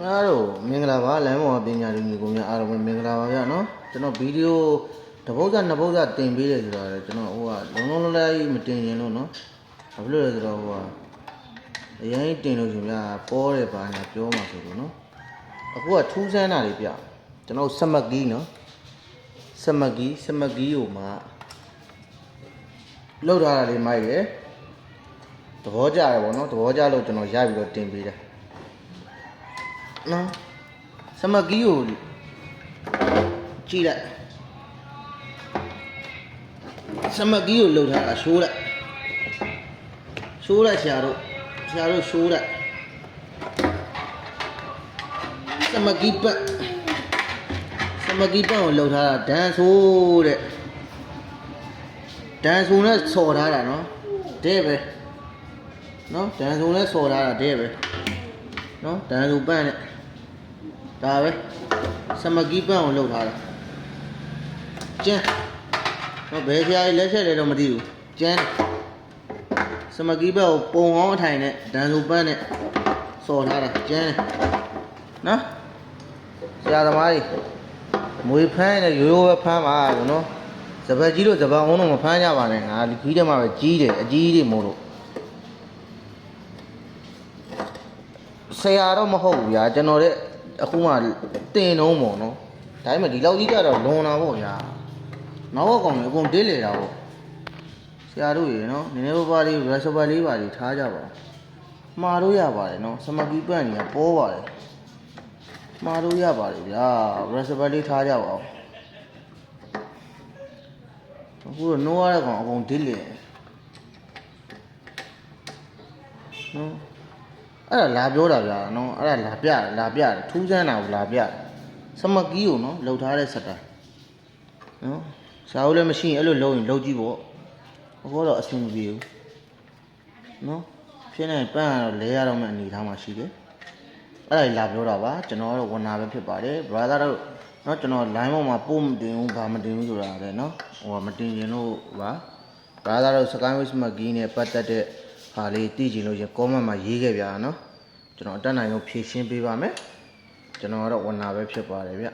အားတို့မင်္ဂလာပါလမ်းပေါ်ပညာလူမျိုးကိုများအားလုံးပဲမင်္ဂလာပါဗျာနော်ကျွန်တော်ဗီဒီယိုတစ်ပုဒ်သားနှစ်ပုဒ်သားတင်ပေးတယ်ဆိုတော့လေကျွန်တော်ဟိုကလုံးလုံးလေးလေးမတင်ရင်လို့နော်ဘာဖြစ်လို့လဲဆိုတော့ဟိုကအရင်တင်လို့ရှင်ဗျာပေါ်တယ်ပါညာပြောမှာဆိုလို့နော်အခုကထူးဆန်းတာတွေဗျကျွန်တော်စမတ်ကီးနော်စမတ်ကီးစမတ်ကီးကိုမှလောက်ထားတာလေးမိုက်ရယ်သဘောကျတယ်ဗောနော်သဘောကျလို့ကျွန်တော်ရပြီးတော့တင်ပေးတယ် နော်စမကီးကိုကြည့်လိုက်စမကီးကိုလှုပ်ထားတာရှိုးလိုက်ရှိုးလိုက်ဆရာတို့ဆရာတို့ရှိုးလိုက်စမကီးပတ်စမကီးပတ်ကိုလှုပ်ထားတာဒန်ဆိုးတဲ့ဒန်ဆိုနဲ့ဆော်ထားတာနော်တဲ့ပဲနော်ဒန်ဆိုနဲ့ဆော်ထားတာတဲ့ပဲ နော်ဒန်ဆိုပန့်နဲ့ဒါပဲစမကီးပန့်ကိုလှုပ်ထားတာကျန်းတော့ဘယ်ဖျားကြီးလက်ချက်လဲတော့မသိဘူးကျန်းစမကီးပန့်ကိုပုံအောင်အထိုင်နဲ့ဒန်စုပန့်နဲ့စော်ထားတာကျန်းနော်ဆရာသမားကြီးမွေဖမ်းနဲ့ရိုးရိုးပဲဖမ်းပါလို့နော်စပတ်ကြီးတို့စပတ်အောင်တော့မဖမ်းကြပါနဲ့ငါဒီခီးထဲမှာပဲကြီးတယ်အကြီးတွေမို့လို့ ဆရာတော့မဟုတ်ဘူးဗျာကျွန်တော်တဲ့အခုမှတင်တော့ပေါ့နော်ဒါပေမဲ့ဒီလောက်ကြီးကတော့လွန်တာပေါ့ဗျာနောက်ကကောင်တွေအကုန်တင်းလေတာပေါ့ဆရာတို့ရေနော်နည်းနည်းပါးပါးလေးရက်စပတ်လေးပါလေးထားကြပါမှားလို့ရပါတယ်နော်စမကီပန့်ကြီးကပေါ်ပါတယ်မှားလို့ရပါတယ်ဗျာရက်စပတ်လေးထားကြပါဦးအခုတော့နိုးရတဲ့ကောင်အကုန်တင်းလေနော် အဲ့ဒါလာပြောတာဗျာနော်အဲ့ဒါလာပြတယ်လာပြတယ်ထူးဆန်းတာကိုလာပြတယ်စမကီကိုနော်လှုပ်ထားတဲ့စက်တာနော်ရှားဦးလည်းမရှိရင်အဲ့လိုလှုပ်ရင်လှုပ်ကြည့်ပေါ့အခုတော့အဆင်မပြေဘူးနော်ဖြစ်နေပန်းကတော့လဲရတော့မှအနေထားမှရှိတယ်အဲ့ဒါကြီးလာပြောတာပါကျွန်တော်ကတော့ဝန်နာပဲဖြစ်ပါတယ် brother တို့နော်ကျွန်တော် line ပေါ်မှာပို့မတင်ဘူးဘာမတင်ဘူးဆိုတာလည်းနော်ဟိုကမတင်ရင်လို့ပါ brother တို့ Skyway Smuggy နဲ့ပတ်သက်တဲ့ ဟာလေးသိချင်လို့ရ comment မှာရေးခဲ့ပြာနော်ကျွန်တော်အတက်နိုင်ဆုံးဖြည့်ရှင်းပေးပါမယ်ကျွန်တော်ကတော့ဝန်နာပဲဖြစ်ပါတယ်ဗျ